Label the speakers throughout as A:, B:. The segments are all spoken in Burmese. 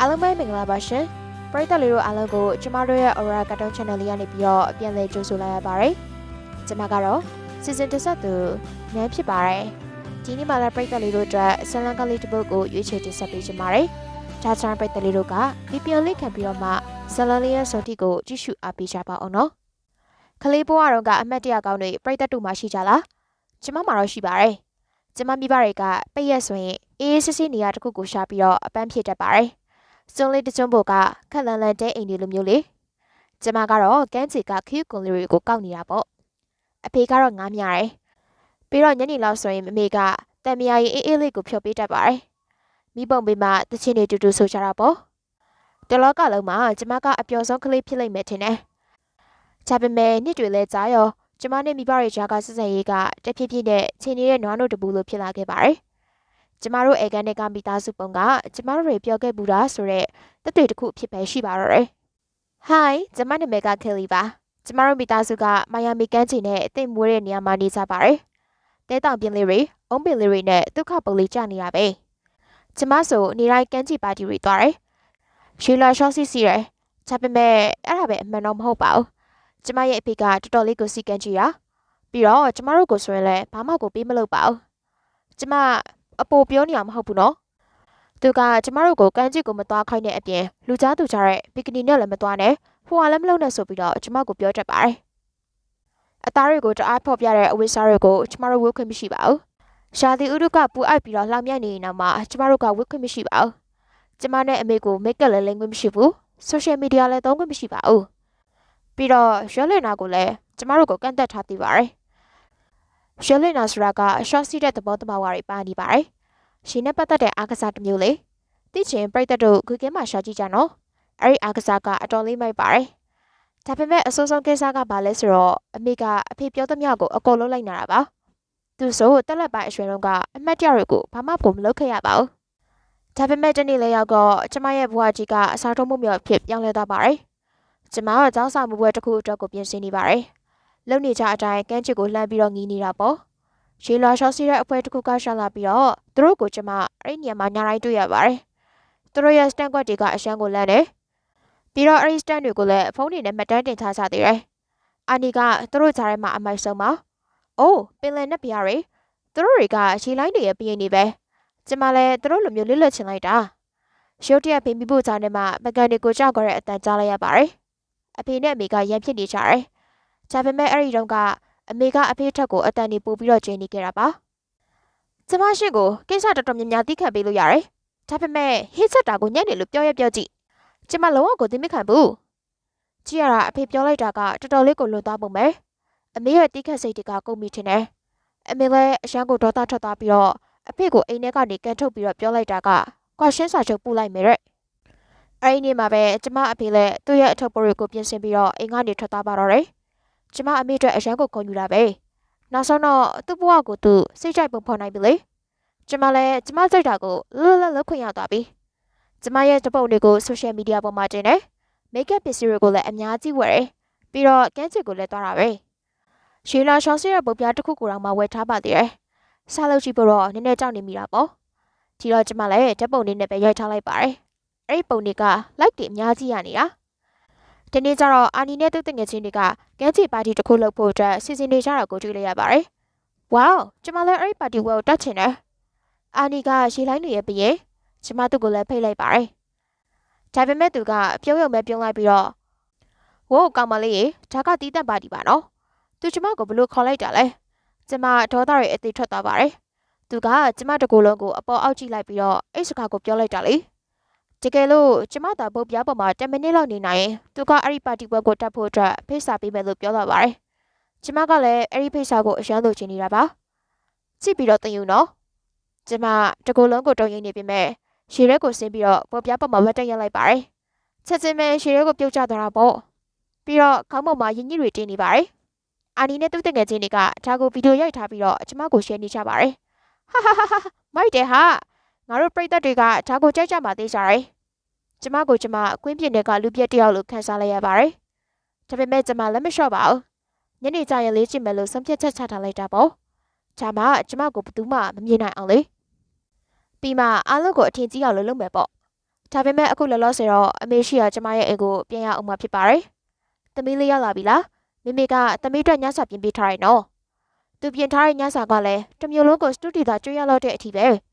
A: အားလုံးပဲမင်္ဂလာပါရှင်ပရိသတ်လေးတို့အားလုံးကိုကျမတို့ရဲ့ Aura Cartoon Channel လေးကနေပြီးတော့ပြန်လည်ကြိုဆိုလိုက်ရပါတယ်ကျမကတော့ season တစ်ဆက်သူနန်းဖြစ်ပါတယ်ဒီနေ့မှလည်းပရိသတ်လေးတို့အတွက်ဆလန်ကလေးတစ်ပုဒ်ကိုရွေးချယ်တင်ဆက်ပေးချင်ပါတယ်ဒါကြောင့်ပရိသတ်လေးတို့ကဒီပြန်လေးခံပြီးတော့မှဆလန်လေးရဲ့စော်တီကိုကြည့်ရှုအားပေးကြပါအောင်နော်ကလေးဘွားတော်ကအမတ်တရကောင်းတွေပရိသတ်တို့မှရှိကြလားကျမမှတော့ရှိပါတယ်ကျမမိဘတွေကပိတ်ရက်ဆိုရင်အေးအေးဆေးဆေးနေရာတစ်ခုကိုရှာပြီးတော့အပန်းဖြေတတ်ပါတယ် စွန်းလေးတစ်ကျွန်းဘုတ်ကခက်လန်လန်တဲအိမ်တွေလိုမျိုးလေကျမကတော့ကန်းချီကခီးကွန်လေးတွေကိုကောက်နေတာပေါ့အဖေကတော့ငားမြတယ်ပြီးတော့ညနေလောက်ဆိုရင်မမေကတံမယာရီအေးအေးလေးကိုဖြော်ပေးတတ်ပါတယ်မိဘုံပေးမှတချင်းတွေတူတူဆိုကြတာပေါ့တလောကလုံးမှာကျမကအပျော်ဆုံးကလေးဖြစ်လိမ့်မယ်ထင်တယ်ဒါပေမဲ့နှစ်တွေလဲကြာရောကျမနဲ့မိဘတွေကြားကဆက်ဆံရေးကတဖြည်းဖြည်းနဲ့ချင်းနေတဲ့နွားတို့တပူလိုဖြစ်လာခဲ့ပါတယ် ကျမတို့အေကန်တွေကမိသားစုပုံကကျမတို့တွေပြောခဲ့ဘူးတာဆိုတော့တတွေ့တစ်ခုအဖြစ်ပဲရှိပါတော့တယ်။ Hi ကျမနာမည်က Kelly ပါ။ကျမတို့မိသားစုကမိုင်ယာမီကမ်းခြေနဲ့အသိမွေးတဲ့နေရာမှာနေကြပါတယ်။တဲတောင်ပြင်းလေးတွေအုံးပင်လေးတွေနဲ့ဒုက္ခပုံလေးကြနေရပဲ။ကျမဆိုနေတိုင်းကမ်းခြေပါတီတွေသွားတယ်။ရှီလာရှော့စီစီရယ်။ဒါပေမဲ့အဲ့ဒါပဲအမှန်တော့မဟုတ်ပါဘူး။ကျမရဲ့အဖေကတော်တော်လေးကိုစီကမ်းကြည့်တာ။ပြီးတော့ကျမတို့ကိုဆိုရင်လည်းဘာမှကိုပေးမလုပ်ပါဘူး။ကျမ အပိုပြောနေရမှာမဟုတ်ဘူးနော်။သူကကျမတို့ကိုကမ်းခြေကိုမသွားခိုင်းတဲ့အပြင်လူကြားသူကြားတဲ့ဘီကနီနဲ့လည်းမသွားနဲ့ဟိုကလည်းမလုပ်နဲ့ဆိုပြီးတော့ကျမကိုပြောတတ်ပါတယ်။အသားတွေကိုတအားဖော်ပြတဲ့အဝိစားတွေကိုကျမတို့ဝတ်ခွင့်မရှိပါဘူး။ရှာဒီဥဒုကပူအိုက်ပြီးတော့လှောင်မြိုက်နေနေမှာကျမတို့ကဝတ်ခွင့်မရှိပါဘူး။ကျမနဲ့အမေကိုမိတ်ကပ်လည်းလိမ့်ခွင့်မရှိဘူး။ social media လည်းသုံးခွင့်မရှိပါဘူး။ပြီးတော့ရွှဲလင်နာကိုလည်းကျမတို့ကိုကန့်သက်ထားသေးပါတယ်။ ရွှဲလင်နာဆိုတာက short စီးတဲ့သဘောတဘာဝတွေပါနေပါတယ်။ရှင်နဲ့ပတ်သက်တဲ့အားကစားတစ်မျိုးလေ။သိချင်ပြိတ္တတို့ဂူကင်းမှာရှာကြည့်ကြနော်။အဲ့ဒီအားကစားကအတော်လေးမိုက်ပါတယ်။ဒါပေမဲ့အဆိုးဆုံးကိစ္စကဘာလဲဆိုတော့အမေကအဖေပြောသမျှကိုအကုန်လုံးလိုက်နာတာပါ။သူဆိုတက်လက်ပိုင်းအရွယ်တုန်းကအမတ်တရတွေကိုဘာမှကိုမလုပ်ခဲ့ရပါဘူး။ဒါပေမဲ့တနေ့လေးရောက်တော့ကျမရဲ့ဘဝကြီးကအစားထိုးမှုမျိုးဖြစ်ပြောင်းလဲသွားပါတယ်။ကျမကကြောင်းစာမှုပွဲတစ်ခုအတွက်ကိုပြင်ဆင်နေပါတယ်။ လုံနေကြအတိုင်းကန်းချစ်ကိုလှမ်းပြီးတော့ငီးနေတာပေါ့။ရှေးလာရှော့စီတဲ့အဖွဲတစ်ခုကရှာလာပြီးတော့သူတို့ကိုကျမအဲ့ဒီနေရာမှာညာတိုင်းတွေ့ရပါတယ်။သူတို့ရဲ့ stand ကွက်တွေကအရှမ်းကိုလန့်တယ်။ပြီးတော့အဲ့ဒီ stand တွေကိုလည်းဖုန်းတွေနဲ့မှတ်တမ်းတင်ထားကြသေးတယ်။အာနီကသူတို့ကြားထဲမှာအမိုက်ဆုံးပါ။အိုးပင်လယ်နဲ့ပြားတွေသူတို့တွေကရှေးလိုင်းတွေရဲ့ပြင်းနေပဲ။ကျမလည်းသူတို့လိုမျိုးလွတ်လပ်ချင်လိုက်တာ။ရုတ်တရက်ဖေးမိဖို့ကြားထဲမှာမကန်တွေကိုကြောက်ကြတဲ့အတန်ကြားလိုက်ရပါတယ်။အဖေနဲ့အမေကရန်ဖြစ်နေကြတယ်။ ဒါပေမဲ့အဲ့ဒီတုန်းကအမေကအဖေထက်ကိုအတန်နေပို့ပြီးတော့ကျင်းနေခဲ့တာပါ။ကျမရှိကိုကိစ္စတော်တော်များများသိခံပေးလို့ရတယ်။ဒါပေမဲ့ဟစ်ချက်တာကိုညံ့နေလို့ပြောရပြောကြည့်။ကျမလုံးဝကိုသိမခံဘူး။ကြည့်ရတာအဖေပြောလိုက်တာကတော်တော်လေးကိုလွန်သွားပုံပဲ။အမေရဲ့တိခတ်စိတ်တွေကကုန်ပြီထင်တယ်။အမေလည်းအရှမ်းကိုဒေါသထွက်သွားပြီးတော့အဖေကိုအိမ်ထဲကနေကန်ထုတ်ပြီးတော့ပြောလိုက်တာကကွာရှင်းစာချုပ်ပို့လိုက်မယ်တဲ့။အဲ့ဒီနေ့မှာပဲကျမအဖေလည်းသူ့ရဲ့အထုပ်ပိုးတွေကိုပြင်ဆင်ပြီးတော့အိမ်ကနေထွက်သွားပါတော့တယ်။ ကျမအမေအတွက်အရန်ကိုခုံယူတာပဲ။နောက်ဆုံးတော့သူ့ဘဝကိုသူစိတ်ကြိုက်ပုံဖော်နိုင်ပြီလေ။ကျမလည်းကျမစိတ်ဓာတ်ကိုလွတ်လပ်လွတ်ခွင့်ရသွားပြီ။ကျမရဲ့တပုတ်တွေကို social media ပေါ်မှာတင်တယ်။ makeup ပစ္စည်းတွေကိုလည်းအများကြီးဝယ်တယ်။ပြီးတော့ကန်းချစ်ကိုလည်းသွားတာပဲ။ရှီလာရှော့စီရဲ့ပုံပြတစ်ခုကိုတော့မှဝယ်ထားပါသေးတယ်။စားလို့ကြည့်ဖို့တော့နည်းနည်းကြောက်နေမိတာပေါ့။ဒီတော့ကျမလည်းဓာတ်ပုံလေးနဲ့ပဲရိုက်ထားလိုက်ပါတယ်။အဲ့ဒီပုံတွေက like တွေအများကြီးရနေတာ။ ဒီနေ့ကျတော့အာနီနဲ့သူ့တငယ်ချင်းတွေကကန်းချစ်ပါတီတစ်ခုလုပ်ဖို့အတွက်စီစဉ်နေကြတာကိုတွေ့လိုက်ရပါတယ်။ Wow ကျမလည်းအဲ့ဒီပါတီဝဲကိုတက်ချင်တယ်။အာနီကရေလိုင်းတွေရဲ့ပြည့်ကျမသူ့ကိုလည်းဖိတ်လိုက်ပါတယ်။ဒါပေမဲ့သူကပြုံးရုံပဲပြုံးလိုက်ပြီးတော့ဝိုးကောင်မလေးရေဒါကတီးတက်ပါတီပါနော်။သူကျမကိုဘလို့ခေါ်လိုက်တာလဲ။ကျမဒေါသတွေအသေးထွက်သွားပါတယ်။သူကကျမတကူလုံးကိုအပေါ်အောက်ကြည့်လိုက်ပြီးတော့အဲ့စကားကိုပြောလိုက်တာလေ။ တကယ်လို့ကျမသာပုတ်ပြားပေါ်မှာ10မိနစ်လောက်နေနိုင်ရင်သူကအဲ့ဒီပါတီပွဲကိုတက်ဖို့အတွက်ဖိတ်စာပေးမယ်လို့ပြောသွားပါတယ်။ကျမကလည်းအဲ့ဒီဖိတ်စာကိုအရန်လိုချင်နေတာပါ။ကြည့်ပြီးတော့တင်ယူနော်။ကျမတကူလုံးကိုတုံရင်နေပြီမဲ့ရှည်ရဲကိုဆင်းပြီးတော့ပုတ်ပြားပေါ်မှာဝတ်တက်ရက်လိုက်ပါတယ်။ချက်ချင်းပဲရှည်ရဲကိုပြုတ်ကျသွားတာပေါ့။ပြီးတော့ခေါင်းပေါ်မှာရင်ကြီးတွေတင်းနေပါတယ်။အာနီနဲ့သူ့တငယ်ချင်းတွေကဒါကိုဗီဒီယိုရိုက်ထားပြီးတော့ကျမကို share နေကြပါတယ်။ဟာဟာဟာဟာမိုက်တယ်ဟာ ငါတို့ပရိသတ်တွေကဒါကိုကြိုက်ကြမှာသိကြတယ်။ကျမကိုကျမအကွင်းပြင်တွေကလူပြက်တယောက်လိုခံစားလိုက်ရပါတယ်။ဒါပေမဲ့ကျမလည်းမလျှော့ပါဘူး။ညနေကျရင်လေးကြည့်မယ်လို့ဆုံးဖြတ်ချက်ချထားလိုက်တာပေါ့။ဒါမှကျမကိုဘယ်သူမှမမြင်နိုင်အောင်လေ။ပြီးမှအားလုံးကိုအထင်ကြီးအောင်လုပ်လုပ်မယ်ပေါ့ဒါပေမဲ့အခုလောလောဆယ်တော့အမေရှိရကျမရဲ့အိမ်ကိုပြန်ရအောင်မှာဖြစ်ပါတယ်။သမီးလေးရောက်လာပြီလား။မိမိကသမီးအတွက်ညစာပြင်ပေးထားတယ်နော်။သူပြင်ထားတဲ့ညစာကလည်းတစ်မျိုးလုံးကိုစတူဒီသာကျွေးရတော့တဲ့အထိပဲ။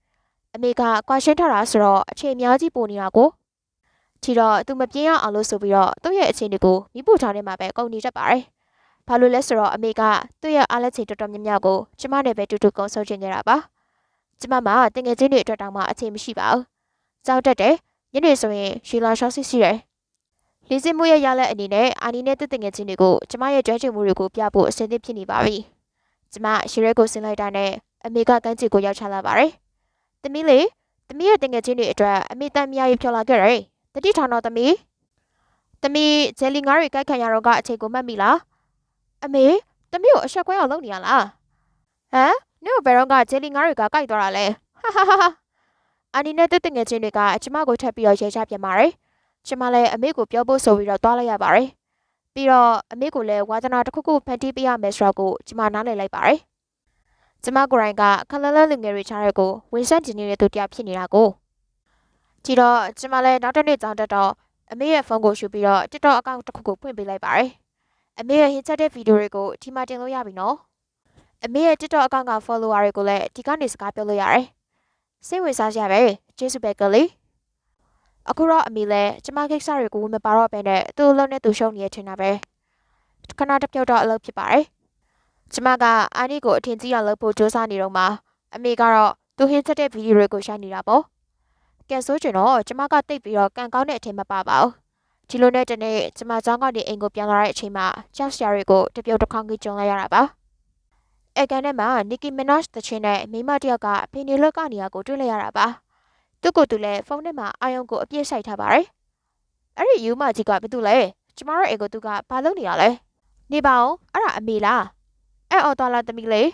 A: အမေကကွာရှင်းထားတာဆိုတော့အချိန်အများကြီးပိုနေတာကို။ချီတော့သူမပြင်းရအောင်လို့ဆိုပြီးတော့သူ့ရဲ့အချိန်တွေကိုမိဖို့ထားနေမှာပဲကုန်နေတတ်ပါတယ်။ဘာလို့လဲဆိုတော့အမေကသူ့ရဲ့အားလက်ချိန်တော်တော်များများကိုကျမနဲ့ပဲတူတူကုန်ဆုံးချင်ခဲ့တာပါ။ကျမမှာတငယ်ချင်းတွေအတွက်တောင်မှအချိန်မရှိပါဘူး။ကြောက်တတ်တယ်။ညနေဆိုရင်ရှီလာရှော့စစ်ရှိတယ်။လေးစင်မှုရဲ့ရလက်အနေနဲ့အာနီနဲ့တည်ငယ်ချင်းတွေကိုကျမရဲ့ကြွချင်မှုတွေကိုပြဖို့အဆင်သင့်ဖြစ်နေပါပြီ။ကျမရှီရဲကိုဆင်းလိုက်တာနဲ့အမေကကန်းချီကိုရောက်ချလာပါတယ်။ သမီးလေးသမီးရဲ့တငယ်ချင်းတွေအတွက်အမေတန်မြားကြီးဖြော်လာခဲ့တယ်။တတိထောင်တော်သမီးသမီးဂျယ်လီငါးတွေကြိုက်ခံရတော့ကအချိန်ကိုမှတ်မိလား။အမေသမီးကိုအဆက်ခွဲအောင်လုပ်နေရလား။ဟမ်နင့်ကိုဘယ်တော့ကဂျယ်လီငါးတွေကကြိုက်သွားတာလဲ။ဟာဟာဟာအာနီနဲ့တငယ်ချင်းတွေကကျမကိုထပ်ပြီးတော့ရေချပြန်ပါတယ်။ကျမလည်းအမေကိုပြောဖို့ဆိုပြီးတော့တွားလိုက်ရပါတယ်။ပြီးတော့အမေကိုလည်းဝါသနာတစ်ခုခုဖန်တီးပေးရမယ်ဆိုတော့ကိုကျမနားလည်လိုက်ပါတယ်။ ကျမကိုယ်တိုင်ကခလလလူငယ်တွေချားတဲ့ကိုဝင်ဆက်ကျင်နေတဲ့သူတယောက်ဖြစ်နေတာကိုကြည့်တော့ကျမလည်းနောက်တစ်နေ့ကြောင်းတက်တော့အမေရဲ့ဖုန်းကိုရှုပြီးတော့ TikTok အကောင့်တစ်ခုကိုဖွင့်ပေးလိုက်ပါတယ်။အမေရဲ့ဟစ်ချက်တဲ့ဗီဒီယိုတွေကိုဒီမှာတင်လို့ရပြီနော်။အမေရဲ့ TikTok အကောင့်က follower တွေကိုလည်းဒီကနေစကားပြောလို့ရတယ်။စိတ်ဝင်စားကြပဲကျေးဇူးပဲကလေးအခုတော့အမေလည်းကျမကိစ္စတွေကိုဝင်မပါတော့ပဲနဲ့သူ့အလုံးနဲ့သူရှုံနေရထင်တာပဲခဏတစ်ပြုတ်တော့အလုပ်ဖြစ်ပါတယ် ကျမကအာနီကိုအထင်ကြီးအောင်လုပ်ဖို့စူးစမ်းနေတော့မှအမေကတော့သူဟင်းချက်တဲ့ဗီဒီယိုတွေကိုရှိုင်းနေတာပေါ့ကဲဆိုချင်တော့ကျမကတိတ်ပြီးတော့ကန်ကောင်းတဲ့အထင်မပါပါဘူးဒီလိုနဲ့တနေ့ကျမကျောင်းကနေအိမ်ကိုပြန်လာတဲ့အချိန်မှာကြောက်စရာတွေကိုတပြုတ်တစ်ခေါင်းကြီးကြုံလိုက်ရတာပါအဲကန်ထဲမှာနီကီမီနော့ချ်တချင်းနဲ့မိမတယောက်ကအဖေနေလွတ်ကနေရာကိုတွေ့လိုက်ရတာပါသူ့ကိုယ်သူလည်းဖုန်းထဲမှာအာယုံကိုအပြည့်ဆိုင်ထားပါတယ်။အဲ့ဒီယူမကြီးကဘာတူလဲ။ကျမတို့အိမ်ကိုသူကဘာလုပ်နေရလဲ။နေပါအောင်အဲ့ဒါအမေလား။ အဲ့အော်တော်လာသမီးလေး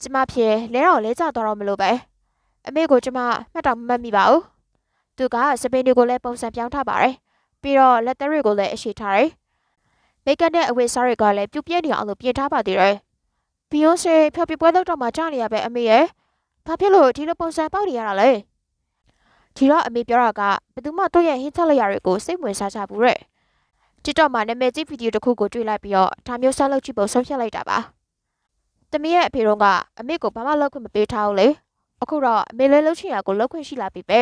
A: ကျမဖြစ်လဲတော့လဲကြတော့တော့မလို့ပဲ။အမေကိုကျမမှတ်တော့မမှတ်မိပါဘူး။သူကစပိန်တွေကိုလည်းပုံစံပြောင်းထားပါတယ်။ပြီးတော့လက်သက်တွေကိုလည်းအရှိထားတယ်။မိတ်ကပ်နဲ့အဝတ်စားတွေကလည်းပြုတ်ပြဲနေအောင်လို့ပြင်ထားပါသေးတယ်။ဘီယိုဆေဖျော်ပြပွဲလုပ်တော့မှကြားနေရပဲအမေရဲ့။ဘာဖြစ်လို့ဒီလိုပုံစံပေါက်နေရတာလဲ။ဒီတော့အမေပြောတာကဘယ်သူမှတို့ရဲ့ဟင်းချက်လက်ရာတွေကိုစိတ်ဝင်စားကြဘူးတဲ့ TikTok မှာနာမည်ကြီးဗီဒီယိုတစ်ခုကိုတွေ့လိုက်ပြီးတော့ဒါမျိုးဆက်လုပ်ကြည့်ဖို့ဆုံးဖြတ်လိုက်တာပါ။ တမီးရဲ့အဖေတို့ကအမေကိုဘာမှလုပ်ခွင့်မပေးထားဘူးလေ။အခုတော့အမေလည်းလှုပ်ချင်ရကိုလှုပ်ခွင့်ရှိလာပြီပဲ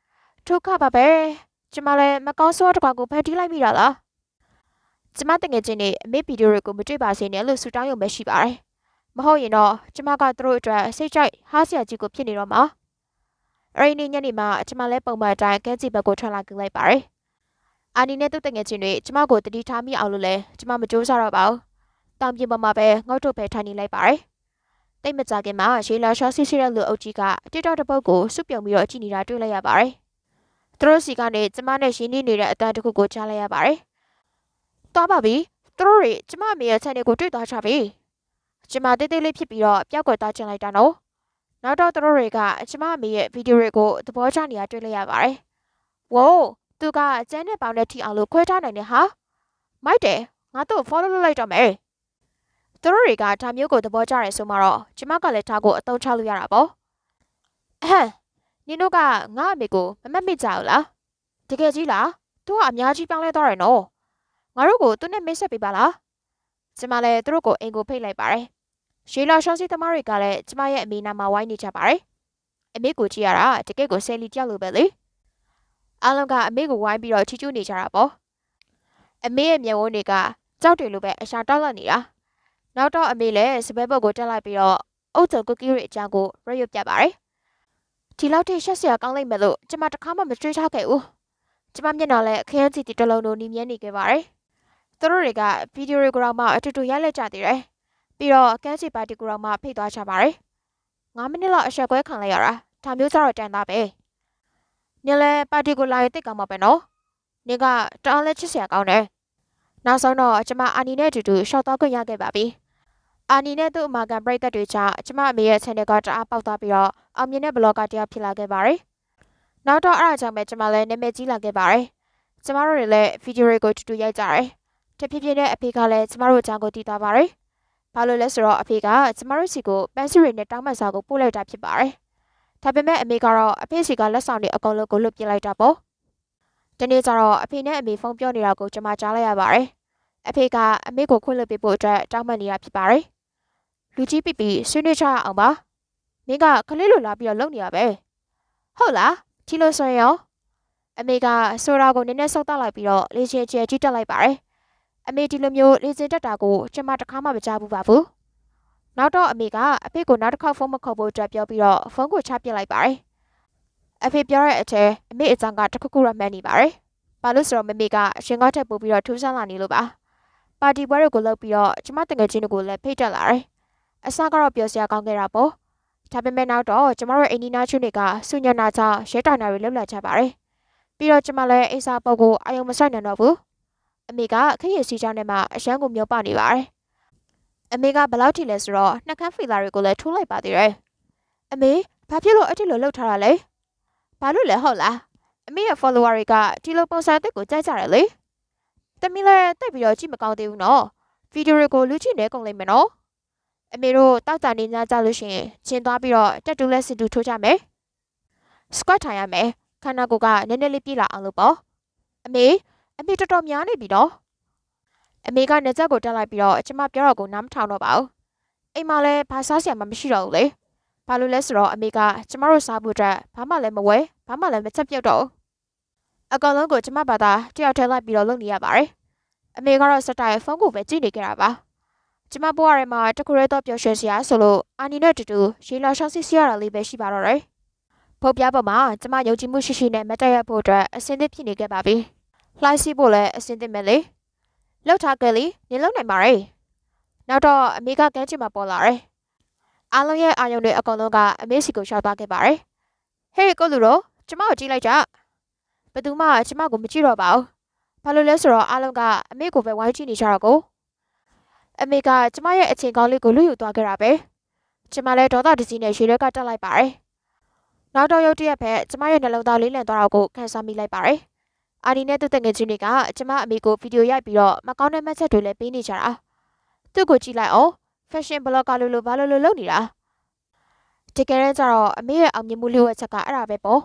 A: ။ထုတ်ခပါပဲ။ကျမလည်းမကောင်းဆိုးတစ်ခွာကိုဖန်တီးလိုက်မိတာလား။ကျမတငယ်ချင်းနေအမေဗီဒီယိုတွေကိုမတွေ့ပါစေနဲ့လို့ဆူတောင်းရုံပဲရှိပါတယ်။မဟုတ်ရင်တော့ကျမကသူတို့အတွက်စိတ်ကြိုက်ဟားစရာကြီးကိုဖြစ်နေတော့မှာ။အဲ့ဒီနေ့ညနေမှာကျမလည်းပုံမှန်အတိုင်းကန်းစီဘက်ကိုထွက်လာကြလိုက်ပါတယ်။အာနီနဲ့သူ့တငယ်ချင်းတွေကျမကိုတတိထားမိအောင်လို့လဲကျမမကြိုးစားတော့ပါဘူး။ တောင်ပြင်ပေါ်မှာပဲငေါ့ထုတ်ပဲထိုင်နေလိုက်ပါတယ်။တိတ်မကြခင်မှာရေလာရှော့ဆီဆီတဲ့လူအုပ်ကြီးကတစ်တော့တပုတ်ကိုစုပြုံပြီးတော့ကြည့်နေတာတွေ့လိုက်ရပါတယ်။သူတို့စီကနေကျမနဲ့ရင်းနှီးနေတဲ့အတန်းတစ်ခုကိုကြားလိုက်ရပါတယ်။သွားပါပြီ။သူတို့တွေကျမအမေရဲ့ channel ကိုတွေ့သွားကြပြီ။ကျမတေးသေးလေးဖြစ်ပြီးတော့ပျောက်ကွယ်သွားချင်လိုက်တာနော်။နောက်တော့သူတို့တွေကကျမအမေရဲ့ဗီဒီယိုတွေကိုသဘောကျနေတာတွေ့လိုက်ရပါတယ်။ဝိုးသူကကျန်းတဲ့ပေါင်နဲ့ထိအောင်လို့ခွဲထားနိုင်တယ်ဟာ။မိုက်တယ်ငါတို့ follow လုပ်လိုက်တော့မယ်။ သူတို့တွေကဒါမျိုးကိုသဘောကျရဲဆိုမှတော့ကျမကလည်းဒါကိုအသုံးချလို့ရတာပေါ့။အဟမ်နင်တို့ကငါအမေကိုမမက်မိကြဘူးလား။တကယ်ကြီးလား။သူကအများကြီးပြောင်းလဲသွားတယ်နော်။ငါတို့ကိုသူနဲ့မိတ်ဆက်ပေးပါလား။ကျမလည်းသူတို့ကိုအိမ်ကိုဖိတ်လိုက်ပါတယ်။ရေလာရှောင်းစီသမားတွေကလည်းကျမရဲ့အမေနာမှာဝိုင်းနေကြပါတယ်။အမေကိုကြည့်ရတာတကယ့်ကိုဆယ်လီကြောက်လို့ပဲလေ။အားလုံးကအမေကိုဝိုင်းပြီးတော့ချီကျူးနေကြတာပေါ့။အမေရဲ့မျက်ဝန်းတွေကကြောက်တယ်လို့ပဲအရှာတောက်လန့်နေတာ။ နောက်တော့အမေလည်းစပယ်ဘုတ်ကိုတက်လိုက်ပြီးတော့အုတ်ချုံကူကီရဲ့အကြောင်းကိုရရွတ်ပြပါတယ်။ဒီလောက်ထိရှက်စရာကောင်းလိုက်မယ်လို့ကျမတခါမှမတွေးထားခဲ့ဘူး။ကျမမျက်နှာလည်းအခင်းစီတီတလုံးလိုနီးမြဲနေခဲ့ပါတယ်။သူတို့တွေကဗီဒီယိုတွေကိုတော့မှအတူတူရိုက်လက်ကြသေးတယ်။ပြီးတော့ကန်းစီပါတီကူတော်မှဖိတ်သွားချပါတယ်9မိနစ်လောက်အဆက်ကွဲခံလိုက်ရတာဒါမျိုးကြတော့တန်သားပဲနင်လည်းပါတီကူလာရင်တိတ်ကောင်းမှာပဲနော်နင်ကတအားလဲချစ်စရာကောင်းတယ်နောက်ဆုံးတော့ကျမအာနီနဲ့အတူတူရှော့တော့ခွင့်ရခဲ့ပါပြီ အာနီနဲ့သူ့အမကန်ပရိသတ်တွေကြောင့်ကျမအမေရဲ့ channel ကတအားပေါက်သွားပြီးတော့အောင်မြင်တဲ့ blogger တယောက်ဖြစ်လာခဲ့ပါတယ်နောက်တော့အဲ့ဒါကြောင့်ပဲကျမလည်းနာမည်ကြီးလာခဲ့ပါတယ်ကျမတို့တွေလည်းဗီဒီယိုတွေကိုတူတူရိုက်ကြတယ်တဖြည်းဖြည်းနဲ့အဖေကလည်းကျမတို့အကြောင်းကိုတည်သွားပါတယ်ဘာလို့လဲဆိုတော့အဖေကကျမတို့စီကိုပန်းစီရီနဲ့တောင်းပန်စာကိုပို့လိုက်တာဖြစ်ပါတယ်။ဒါပေမဲ့အမေကတော့အဖေစီကလက်ဆောင်တွေအကုန်လုံးကိုလွတ်ပြလိုက်တာပေါ့ဒီနေ့ကျတော့အဖေနဲ့အမေဖုန်းပြောနေတာကိုကျွန်မကြားလိုက်ရပါတယ်အဖေကအမေကိုခွင့်လွှတ်ပေးဖို့အတွက်တောင်းပန်နေတာဖြစ်ပါတယ် လူကြီးပြပြဆွေးနွေးချရအောင်ပါမင်းကကလေးလိုလာပြီးတော့လုံနေရပဲဟုတ်လားဒီလိုဆိုရင်ရောအမေကဆိုတာကိုနည်းနည်းဆုတ်တက်လိုက်ပြီးတော့လေချင်ချဲကြည့်တက်လိုက်ပါတယ်အမေဒီလိုမျိုးလေချင်တက်တာကိုကျွန်မတစ်ခါမှမကြားဘူးပါဘူးနောက်တော့အမေကအဖေကိုနောက်တစ်ခေါက်ဖုန်းမခေါ်ဖို့အတွက်ပြောပြီးတော့ဖုန်းကိုချပစ်လိုက်ပါတယ်အဖေပြောတဲ့အထက်အမေအကြောင်းကတစ်ခုခုတော့မှန်နေပါတယ်ဘာလို့ဆိုတော့မမေကအရှင်ကားထက်ပို့ပြီးတော့ထူးဆန်းလာနေလို့ပါပါတီပွဲတွေကိုလုပ်ပြီးတော့ကျမတငယ်ချင်းတွေကိုလည်းဖိတ်တက်လာတယ် အစကတော့ပြောစရာကောင်းခဲ့တာပေါ့ဒါပေမဲ့နောက်တော့ကျမတို့အိန္ဒိနာချွန်းတွေကဆူညနာကြောင့်ရဲတာနာတွေလှုပ်လာကြပါတယ်ပြီးတော့ကျမလည်းအိစာပုတ်ကိုအယုံမဆိုင်နိုင်တော့ဘူးအမေကခရစ်စီချောင်းထဲမှာအရန်ကိုမျိုးပနေပါတယ်အမေကဘယ်လောက်ထိလဲဆိုတော့နှက်ခမ်းဖီလာတွေကိုလည်းထိုးလိုက်ပါသေးတယ်အမေဘာဖြစ်လို့အဲ့ဒီလိုလှုပ်ထားတာလဲဘာလို့လဲဟုတ်လားအမေရဲ့ follower တွေကဒီလိုပုံစံအသစ်ကိုကြိုက်ကြတယ်လေတမီးလည်းတိတ်ပြီးတော့ကြည့်မကောင်းသေးဘူးနော်ဗီဒီယိုတွေကိုလူကြည့်နေကုန်လိမ့်မယ်နော် အမေတို့တောက်ကြနေကြကြလို့ရှိရင်ချင်းသွားပြီးတော့တက်တူလက်စစ်တူထိုးကြမယ် squat ထိုင်ရမယ်ခန္ဓာကိုယ်ကနည်းနည်းလေးပြေးလာအောင်လို့ပေါ့အမေအမေတော်တော်များနေပြီနော်အမေကနေချက်ကိုတက်လိုက်ပြီးတော့ကျမပြောတော့ကိုနားမထောင်တော့ပါဘူးအိမ်မှာလည်းဘာစားစရာမှမရှိတော့ဘူးလေဘာလို့လဲဆိုတော့အမေကကျမတို့စားဖို့အတွက်ဘာမှလည်းမဝဲဘာမှလည်းမချက်ပြုတ်တော့ဘူးအကောင်လုံးကိုကျမဘာသာတယောက်ထဲလိုက်ပြီးတော့လုပ်နေရပါတယ်အမေကတော့စတိုင်ဖုန်းကိုပဲကြည့်နေကြတာပါ ကျမဘွားရဲမှာတခုရဲတော့ပျော်ရွှင်စရာဆိုလို့အာနီနဲ့တူတူရေလာရှောင်းစစ်စရတာလေးပဲရှိပါတော့တယ်ဖုတ်ပြပေါ်မှာကျမယုံကြည်မှုရှိရှိနဲ့မတက်ရဖို့အတွက်အစင်းသစ်ဖြစ်နေခဲ့ပါပြီလှိုင်းစီးဖို့လည်းအစင်းသစ်မယ်လေလောက်ထားကြလေနင်လုံနိုင်ပါရဲ့နောက်တော့အမေကကန်းချင်မှာပေါ်လာတယ်အားလုံးရဲ့အာယုံတွေအကုန်လုံးကအမေစီကိုရှောက်သွားခဲ့ပါတယ်ဟေးကိုလူတော့ကျမကိုကြည့်လိုက်ကြဘယ်သူမှကျမကိုမကြည့်တော့ပါဘူးဘာလို့လဲဆိုတော့အားလုံးကအမေကိုပဲဝိုင်းကြည့်နေကြတော့ကို အမေကကျမရဲ့အချိန်ကောင်းလေးကိုလူယူသွားခဲ့တာပဲကျမလည်းဒေါသတစီနဲ့ရွှေရဲကတက်လိုက်ပါတယ်နောက်တော့ရုတ်တရက်ပဲကျမရဲ့နှလုံးသားလေးလံသွားတာကိုခံစားမိလိုက်ပါတယ်အာဒီနဲ့သူ့တငယ်ချင်းတွေကကျမအမေကိုဗီဒီယိုရိုက်ပြီးတော့မကောင်းတဲ့မက်ဆက်တွေလည်းပေးနေကြတာသူ့ကိုကြည့်လိုက်အောင် fashion blogger လို့လို့ဘာလို့လို့လုပ်နေတာတကယ်တမ်းကျတော့အမေရဲ့အောင်မြင်မှုလျှို့ဝှက်ချက်ကအဲ့ဒါပဲပေါ့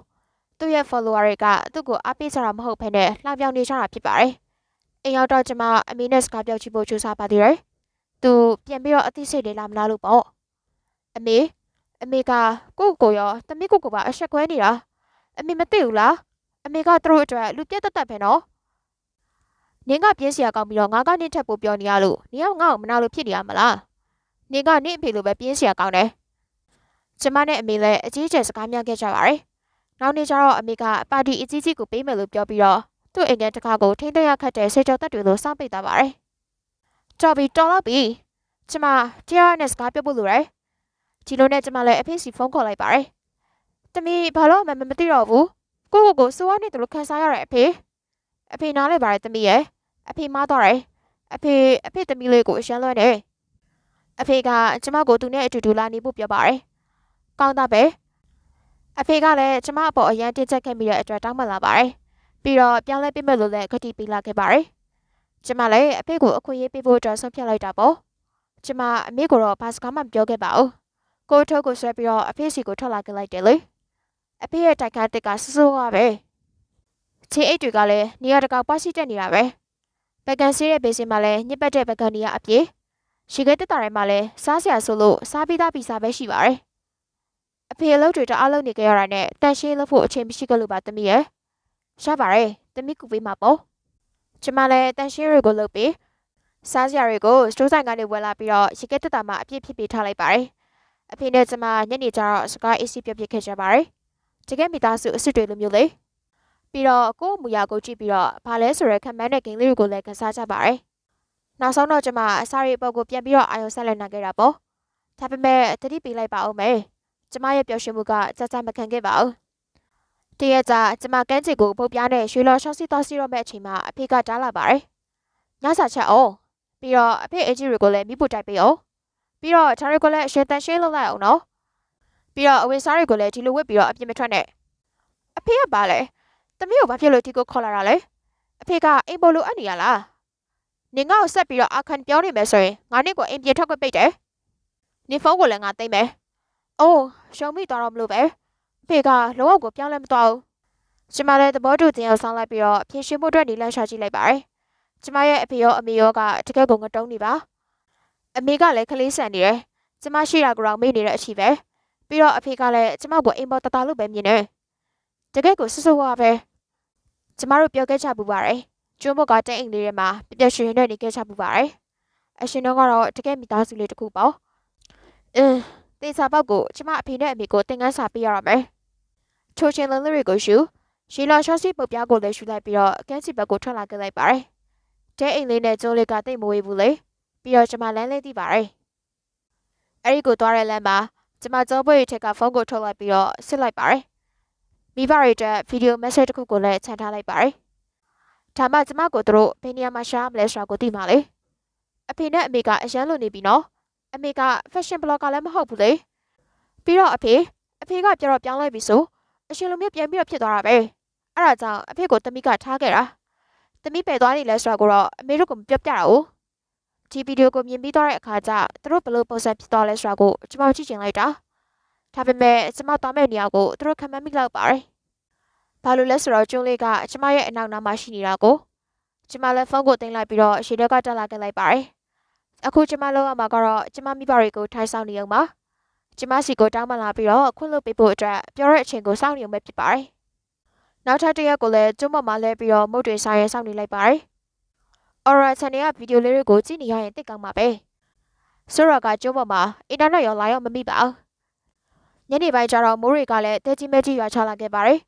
A: သူ့ရဲ့ follower တွေကသူ့ကိုအားပေးကြတာမဟုတ်ဘဲနဲ့လှောင်ပြောင်နေကြတာဖြစ်ပါတယ်အိမ်ရောက်တော့ကျမအမေနဲ့စကားပြောချဖို့ကြိုးစားပါသေးတယ် သူပြန်ပြီးတော့အသိစိတ်တွေလာမလားလို့ပေါ့အမေအမေကကိုကိုရောတမီးကိုကိုပါအဆက်ခွဲနေတာအမေမသိဘူးလားအမေကသူတို့အတွက်လူပြတ်တက်တက်ပဲနော်နင်းကပြင်းစရာကောင်းပြီးတော့ငါကနင်းထက်ပိုပြောနေရလို့နင်းကငါ့ကိုမနာလို့ဖြစ်နေရမလားနင်းကနင့်အဖေလိုပဲပြင်းစရာကောင်းတယ်ကျမနဲ့အမေလည်းအကြီးကျယ်စကားများခဲ့ကြပါတယ်နောက်နေ့ကျတော့အမေကပါတီအကြီးကြီးကိုပေးမယ်လို့ပြောပြီးတော့သူ့အိမ်ထဲတကားကိုထိမ့်သိမ်းရခတ်တဲ့စေကြောတက်တွေလိုစောင့်ပိတ်သွားပါတယ် တော်ပြီတော်တော့ပြီကျမတရားနဲ့စကားပြောဖို့လိုတယ်ဒီလိုနဲ့ကျမလည်းအဖေစီဖုန်းခေါ်လိုက်ပါတယ်တမီးဘာလို့မှမသိတော့ဘူးကိုကိုကိုစိုးရနေတယ်လို့ခံစားရတဲ့အဖေအဖေနားလဲပါတယ်တမီးရဲ့အဖေမားတော့တယ်အဖေအဖေတမီးလေးကိုအရှမ်းလွှဲတယ်အဖေကကျမကိုသူနဲ့အတူတူလာနေဖို့ပြောပါတယ်ကောင်းတာပဲအဖေကလည်းကျမအပေါ်အရန်တင်ချက်ခဲ့မိတဲ့အတွက်တောင်းပန်လာပါတယ်ပြီးတော့ပြောင်းလဲပေးမယ်လို့လည်းဂတိပေးလာခဲ့ပါတယ် ကျမလည်းအဖေကိုအခွင့်အရေးပေးဖို့အတွက်ဆုံးဖြတ်လိုက်တာပေါ့ကျမအမေကိုတော့ဘာစကားမှမပြောခဲ့ပါဘူးကိုထုတ်ကိုဆွဲပြီးတော့အဖေစီကိုထွက်လာခဲ့လိုက်တယ်လေအဖေရဲ့တိုက်ခါတစ်ကဆဆိုးရပဲချေအိတ်တွေကလည်းနေရာတကောက်ပွားရှိတက်နေတာပဲပကံဆေးတဲ့ဘေးစင်မှာလည်းညစ်ပတ်တဲ့ပကံနေရအပြေရှိခဲတက်တာထဲမှာလည်းစားစရာဆိုလို့စားပြီးသားပြီးစားပဲရှိပါတယ်အဖေအလုပ်တွေတအားလုပ်နေကြရတာနဲ့တန်ရှင်းလုပ်ဖို့အချိန်မရှိကြလို့ပါသမီးရဲ့ရပါတယ်သမီးကူပေးမှာပေါ့ ကျမလည်းတန်ရှင်းတွေကိုလုပ်ပြီးစားစရာတွေကိုစတိုးဆိုင်ကနေဝယ်လာပြီးတော့ရှိခဲတက်တာမှာအပြည့်ဖြစ်ပြီးထားလိုက်ပါတယ်အဖေနဲ့ကျမညနေကျတော့စကားအေးစီပြပြခဲ့ကြပါတယ်တကယ်မိသားစုအစ်စ်တွေလိုမျိုးလေပြီးတော့ကို့မူရကိုကြည့်ပြီးတော့ဘာလဲဆိုရဲခံမန်းတဲ့ဂိမ်းလေးတွေကိုလည်းကစားကြပါတယ်နောက်ဆုံးတော့ကျမအစားရီပုတ်ကိုပြန်ပြီးတော့အာရုံဆက်လက်နိုင်ခဲ့တာပေါ့ဒါပေမဲ့တတိပေးလိုက်ပါဦးမယ်ကျမရဲ့ပျော်ရွှင်မှုကကြကြမခံခဲ့ပါဘူး တရက်ကြာကျမကန်းချစ်ကိုပုတ်ပြားနဲ့ရွှေလော်ရှောင်းစီသွားစီတော့မဲ့အချိန်မှာအဖေကတားလာပါတယ်ညစာချက်အောင်ပြီးတော့အဖေအကြီးတွေကိုလည်းမိဖို့တိုက်ပေးအောင်ပြီးတော့ချာရီကိုလည်းအရှင်တန်ရှင်းလုပ်လိုက်အောင်နော်ပြီးတော့အဝေစားတွေကိုလည်းဒီလိုဝစ်ပြီးတော့အပြစ်မထွက်နဲ့အဖေကပါလေတမီးကိုဘာဖြစ်လို့ဒီကိုခေါ်လာတာလဲအဖေကအိမ်ပေါ်လိုအပ်နေရလားနင်ငါ့ကိုဆက်ပြီးတော့အခန်းပြောနေမယ်ဆိုရင်ငါနင့်ကိုအိမ်ပြေထွက်ခွင့်ပိတ်တယ်နင်ဖုန်းကိုလည်းငါသိမ်းမယ်အိုးရှုံမိသွားတော့မလို့ပဲအ ဖေကလုံးဝကိုပြောင်းလဲမသွားဘူးကျမလည်းသဘောတူတင်အောင်ဆောင်လိုက်ပြီးတော့ဖြည့်ရှင်ဖို့အတွက်နေလမ်းရှာကြည့်လိုက်ပါတယ်ကျမရဲ့အဖေရောအမေရောကတကယ်ကိုငတုံးနေပါအမေကလည်းကလေးဆန်နေတယ်ကျမရှိတာကောင်မေ့နေတဲ့အချိန်ပဲပြီးတော့အဖေကလည်းကျမကိုအိမ်ပေါ်တတလို့ပဲမြင်တယ်တကယ်ကိုဆဆဝါပဲကျမတို့ပြောခဲ့ချပူပါတယ်ကျွန်းဘကတဲ့အိမ်လေးထဲမှာပြပြရွှင်ရွှင်နဲ့နေခဲ့ချပူပါတယ်အရှင်တော့ကတော့တကယ်မိသားစုလေးတစ်ခုပေါ့အင်းတေစာပေါက်ကိုကျမအဖေနဲ့အမေကိုတင်ကန်းစာပေးရရမယ် ချိုချင်းလန်းလေးတွေကိုရှူရှီလာရှော့စီပုတ်ပြားကိုလည်းရှူလိုက်ပြီးတော့ကန်းစီဘက်ကိုထွက်လာခဲ့လိုက်ပါတယ်တဲ့အိမ်လေးနဲ့ကျိုးလေးကတိတ်မဝေးဘူးလေပြီးတော့ကျမလမ်းလေးသိပါတယ်အဲ့ဒီကိုသွားတဲ့လမ်းမှာကျမကြောပွေထက်ကဖုန်းကိုထုတ်လိုက်ပြီးတော့စစ်လိုက်ပါတယ်မိဘတွေအတွက်ဗီဒီယိုမက်ဆေ့တစ်ခုကိုလည်းချန်ထားလိုက်ပါတယ်ဒါမှကျမကိုတို့ဘယ်နေရာမှာရှာမလဲဆိုတာကိုသိမှာလေအဖေနဲ့အမေကအရန်လိုနေပြီနော်အမေက fashion blogger လည်းမဟုတ်ဘူးလေပြီးတော့အဖေအဖေကပြတော့ပြောင်းလဲပြီဆို အရှင်လိုမျိုးပြန်ပြီးတော့ဖြစ်သွားတာပဲအဲ့ဒါကြောင့်အဖေကိုတမိကထားခဲ့တာတမိပယ်သွားနေလဲဆိုတာကိုတော့အမေတို့ကမပြောပြတာဘူးဒီဗီဒီယိုကိုမြင်ပြီးသွားတဲ့အခါကျသူတို့ဘယ်လိုပုံစံဖြစ်သွားလဲဆိုတာကိုကျမကြည့်ချင်လိုက်တာဒါပေမဲ့ကျမသွားမယ့်နေရာကိုသူတို့ခံမမိလောက်ပါတယ်ဘာလို့လဲဆိုတော့ကျုံးလေးကကျမရဲ့အနောက်နားမှာရှိနေတာကိုကျမလည်းဖုန်းကိုတင်လိုက်ပြီးတော့ရှေ့တော့ကတက်လာခဲ့လိုက်ပါတယ်အခုကျမလောက်ရမှာကတော့ကျမမိဘတွေကိုထိုင်ဆောင်နေအောင်ပါ ကျမစီကိုတောင်းပန်လာပြီးတော့ခွင့်လွှတ်ပေးဖို့အတွက်ပြောတဲ့အချိန်ကိုစောင့်နေအောင်ပဲဖြစ်ပါတယ်နောက်ထပ်တစ်ရက်ကိုလည်းကျုံးမမလဲပြီးတော့မုတ်တွေဆိုင်ရဲစောင့်နေလိုက်ပါတယ်အော်ရာချန်နယ်ကဗီဒီယိုလေးတွေကိုကြည့်နေရရင်သိကောင်းပါပဲဆိုတော့ကကျုံးပေါ်မှာအင်တာနက်ရောလာရောမမိပါဘူးညနေပိုင်းကျတော့မိုးတွေကလည်းတဲကြီးမဲကြီးရွာချလာခဲ့ပါတယ်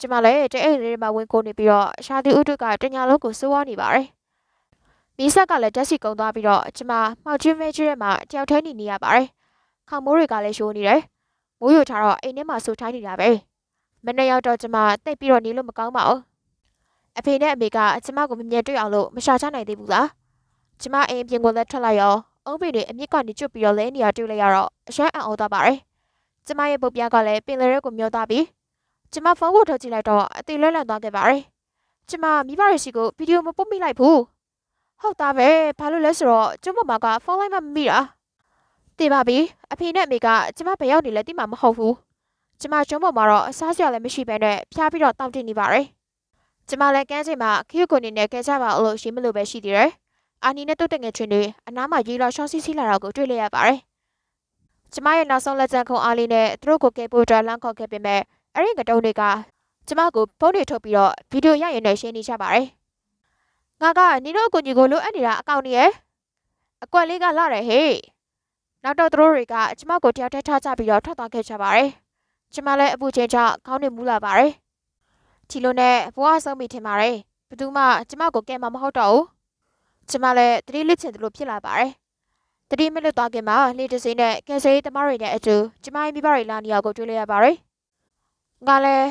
A: ကျမလည်းတဲ့အိမ်လေးမှာဝင်ကိုနေပြီးတော့ရှာတီဥတုကတညာလုံးကိုစိုးဝါနေပါတယ်မီးဆက်ကလည်းတက်စီကုံသွားပြီးတော့ကျမမှောက်ချင်းမဲကြီးထဲမှာတယောက်ထဲနေနေရပါတယ် ခေါင်မိုးတွေကလည်းရှိုးနေတယ်မိုးရွထားတော့အိမ်ထဲမှာဆူထိုင်းနေတာပဲမနေ့ရောက်တော့ကျမတိတ်ပြီးတော့နေလို့မကောင်းပါဘူးအဖေနဲ့အမေကကျမကိုမမြင်တွေ့အောင်လို့မရှာချနိုင်သေးဘူးလားကျမအိမ်ပြင်ကိုလည်းထွက်လိုက်ရောအုံးပေတွေအမြင့်ကနေကျွတ်ပြီးတော့လဲနေရတွေ့လိုက်ရတော့အရှမ်းအံ့ဩသွားပါတယ်ကျမရဲ့ပုတ်ပြားကလည်းပင်လယ်ရဲကိုမျောသွားပြီးကျမဖုန်းကိုထုတ်ကြည့်လိုက်တော့အသေးလွဲလန့်သွားခဲ့ပါတယ်ကျမမိဘရရှိကိုဗီဒီယိုမပုတ်မိလိုက်ဘူးဟုတ်သားပဲဘာလို့လဲဆိုတော့ကျမမကဖုန်းလိုက်မှမမိတာ တည်ပါပြီအဖေနဲ့အမေကကျမဘယ်ရောက်နေလဲသိမှာမဟုတ်ဘူးကျမကျုံးပေါ်မှာတော့အစားစရာလည်းမရှိဘဲနဲ့ဖျားပြီးတော့တောင့်တနေပါတယ်ကျမလည်းကန်းချိန်မှာခရုကိုနေနဲ့ကဲချပါလို့ရှိမလို့ပဲရှိသေးတယ်အာနီနဲ့တုတ်တငယ်ချင်းတွေအနားမှာရေးလာရှော့စီစီလာတာကိုတွေ့လိုက်ရပါတယ်ကျမရဲ့နောက်ဆုံးလက်ကျန်ခုံအားလေးနဲ့သူတို့ကိုကဲပို့အတွက်လမ်းခေါ်ခဲ့ပေမဲ့အဲ့ဒီကတုံးတွေကကျမကိုဖုန်းတွေထုတ်ပြီးတော့ဗီဒီယိုရရင်နဲ့ရှင်းနေချပါတယ်ငါကနီတို့အကူကြီးကိုလိုအပ်နေတာအကောင့်နေရဲ့အကွက်လေးကလာတယ်ဟေ့ နောက်တော့သူတို့တွေကကျမကိုတယောက်တည်းထားကြပြီးတော့ထွက်သွားခဲ့ကြပါတယ်။ကျမလည်းအပူချိန်ကြောင့်ခေါင်းတွေမူးလာပါတယ်။ဒီလိုနဲ့ဘဝဆုံးပြီထင်ပါတယ်။ဘယ်သူမှကျမကိုကဲမှာမဟုတ်တော့ဘူး။ကျမလည်းတတိလစ်ချင်တယ်လို့ဖြစ်လာပါတယ်။တတိမလွတ်သွားခင်မှာလေတစိနဲ့ကဲဆေးသမားတွေနဲ့အတူကျမရဲ့မိဘတွေလာနေရကိုတွေ့လိုက်ရပါတယ်။ငါလည်း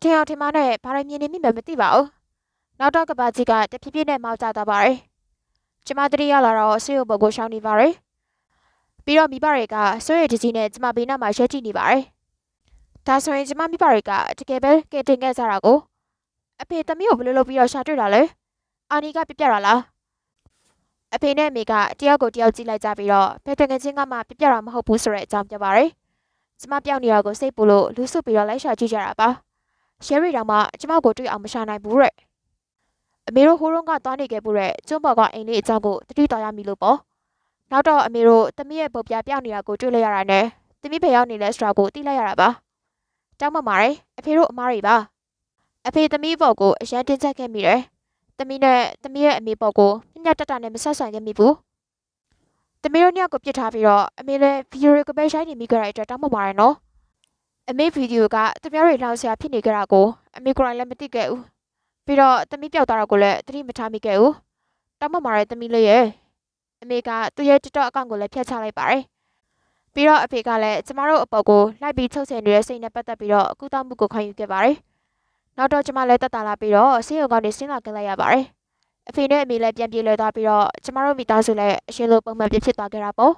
A: ထင်အောင်ထင်မှားနဲ့ဘာတွေမြင်နေမိမှမသိပါဘူး။နောက်တော့ကဘာကြီးကတဖြည်းဖြည်းနဲ့မောက်ကျသွားပါတယ်။ကျမတတိရလာတော့ဆေးရုံဘက်ကိုရှောင်းနေပါတယ်။ ပြီးတော့မိဘတွေကဆွေရည်တကြီးနဲ့ကျမဘေးနားမှာရက်ကြည့်နေပါတယ်။ဒါဆိုရင်ကျမမိဘတွေကတကယ်ပဲကဲတင်ခဲ့ကြတာကိုအဖေသမီးကိုဘယ်လိုလုပ်ပြီးတော့ရှာတွေ့တာလဲ။အာနီကပြပြတာလား။အဖေနဲ့အမေကတယောက်ကိုတယောက်ကြည့်လိုက်ကြပြီးတော့ဘယ်တကယ်ချင်းကမှပြပြတာမဟုတ်ဘူးဆိုတဲ့အကြောင်းပြောပါတယ်။ကျမပြောင်းနေတာကိုစိတ်ပူလို့လူစုပြီးတော့လိုက်ရှာကြည့်ကြတာပါ။ရှယ်ရီတောင်မှကျမကိုတွေ့အောင်မရှာနိုင်ဘူးတဲ့။အမေတို့ဟိုးရုံးကသွားနေခဲ့ဘူးတဲ့ကျွန်းပေါ်ကအိမ်လေးအကြောင်းကိုတတိတော်ရမီလို့ပေါ့။ နောက်တော့အမေတို့သမီးရဲ့ပုတ်ပြပြောင်းနေတာကိုတွေ့လိုက်ရတာနဲ့သမီးဖေရောက်နေလဲဆိုတာကိုသိလိုက်ရတာပါတောင်းပန်ပါတယ်အဖေတို့အမားတွေပါအဖေသမီးပေါ်ကိုအရန်တင်းချက်ခဲ့မိတယ်သမီးနဲ့သမီးရဲ့အမေပေါ်ကိုညညတတနဲ့မဆက်ဆံခဲ့မိဘူးသမီးတို့ညကိုပြစ်ထားပြီးတော့အမေလည်းဗီဒီယိုကိုပဲရိုက်နေမိကြတဲ့အတွက်တောင်းပန်ပါတယ်နော်အမေဗီဒီယိုကတပြားတွေလောက်ဆရာဖြစ်နေကြတာကိုအမေကိုယ်တိုင်လည်းမသိခဲ့ဘူးပြီးတော့သမီးပျောက်သွားတာကိုလည်းသတိမထားမိခဲ့ဘူးတောင်းပန်ပါတယ်သမီးလေးရဲ့ အမေကသူ့ရဲ့ TikTok အကောင့်ကိုလည်းဖျက်ချလိုက်ပါတယ်။ပြီးတော့အဖေကလည်းကျမတို့အပေါ်ကိုလိုက်ပြီးချုပ်ချယ်နေတဲ့စိတ်နဲ့ပတ်သက်ပြီးတော့အကူတောင်းမှုကိုခံယူခဲ့ပါတယ်။နောက်တော့ကျမလည်းတက်တာလာပြီးတော့ဆေးရုံကနေဆင်းလာခဲ့လိုက်ရပါတယ်။အဖေနဲ့အမေလည်းပြန်ပြေးလွယ်သွားပြီးတော့ကျမတို့မိသားစုလည်းအရှင်လိုပုံမှန်ပြဖြစ်သွားခဲ့တာပေါ့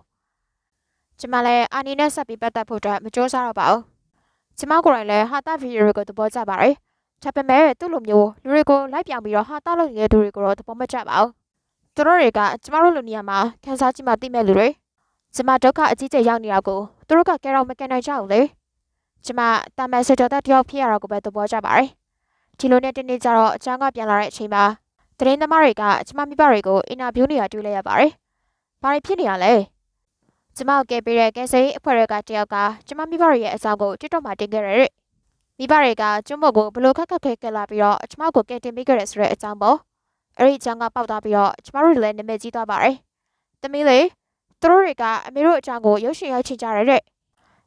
A: ။ကျမလည်းအာနီနဲ့ဆက်ပြီးပတ်သက်ဖို့အတွက်မကြိုးစားတော့ပါဘူး။ကျမကိုယ်တိုင်လည်းဟာတာဗီဒီယိုကိုသဘောကျပါတယ်။ဒါပေမဲ့သူ့လိုမျိုးလူတွေကိုလိုက်ပြောင်ပြီးတော့ဟာတာလုပ်နေတဲ့သူတွေကိုတော့သဘောမကျပါဘူး သူတို့တွေကကျမတို့လိုနေရာမှာခန်းစားကြည့်မှသိမဲ့လူတွေကျမဒုက္ခအကြီးကျယ်ရောက်နေတာကိုသူတို့ကကဲတော့မကန်နိုင်ကြဘူးလေကျမတာမန်စစ်တော်တက်တယောက်ဖြစ်ရတာကိုပဲသဘောကျပါတယ်ဒီလိုနဲ့တနေ့ကျတော့အချမ်းကပြန်လာတဲ့အချိန်မှာသတင်းသမားတွေကကျမမိဘတွေကိုအင်တာဗျူးနေတာတွေ့လိုက်ရပါတယ်။ဘာတွေဖြစ်နေရလဲ။ကျမကိုကဲပေးတဲ့ကဲစိအဖွဲ့တွေကတယောက်ကကျမမိဘတွေရဲ့အကြောင်းကို TikTok မှာတင်ခဲ့ရတဲ့မိဘတွေကကျွန်းဘုတ်ကိုဘလို့ခက်ခက်ခဲခဲလာပြီးတော့ကျမကိုကဲတင်ပေးခဲ့ရဆိုတဲ့အကြောင်းပေါ့။ အဲ့ဒီအကြောင်းကပေါက်သွားပြီးတော့ကျမတို့လည်းနာမည်ကြီးသွားပါတယ်။သမီးလေးသူတို့တွေကအမေတို့အကြောင်းကိုရုပ်ရှင်ရိုက်ချင်ကြရတဲ့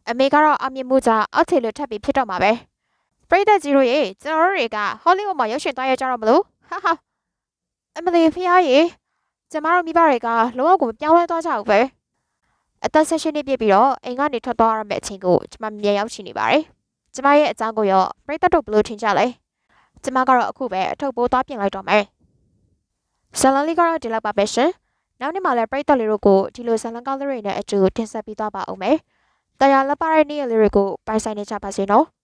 A: အမေကတော့အမြင်မှုကြောင့်အောက်ထေလို့ထပ်ပြီးဖြစ်တော့မှာပဲ။ပရိသတ်ကြီးတို့ရေကျွန်တော်တို့တွေကဟောလိဝုဒ်မှာရုပ်ရှင်သွားရကြတော့မလို့ဟာဟာအမလီဖျားရေကျမတို့မိဘတွေကလုံးဝကိုပြောင်းလဲသွားကြဘူးပဲ။အသက်ဆက်ရှင်နှစ်ပြည့်ပြီးတော့အိမ်ကနေထွက်သွားရမယ့်အချိန်ကိုကျမမြင်ရောက်ရှိနေပါတယ်။ကျမရဲ့အကြောင်းကိုရောပရိသတ်တို့ဘယ်လိုထင်ကြလဲ။ကျမကတော့အခုပဲအထုပ်ပိုးသွားပြင်လိုက်တော့မယ်။ ဇလန်လေးကတော့ဒီလောက်ပါပဲရှင်။နောက်နေ့မှလည်းပရိသတ်လေးတို့ကိုဒီလိုဇလန်ကောင်းလေးတွေနဲ့အတူတင်ဆက်ပေးသွားပါဦးမယ်။တရားလက်ပါတဲ့နေ့ရက်လေးတွေကိုပိုင်ဆိုင်နေကြပါစေနော်။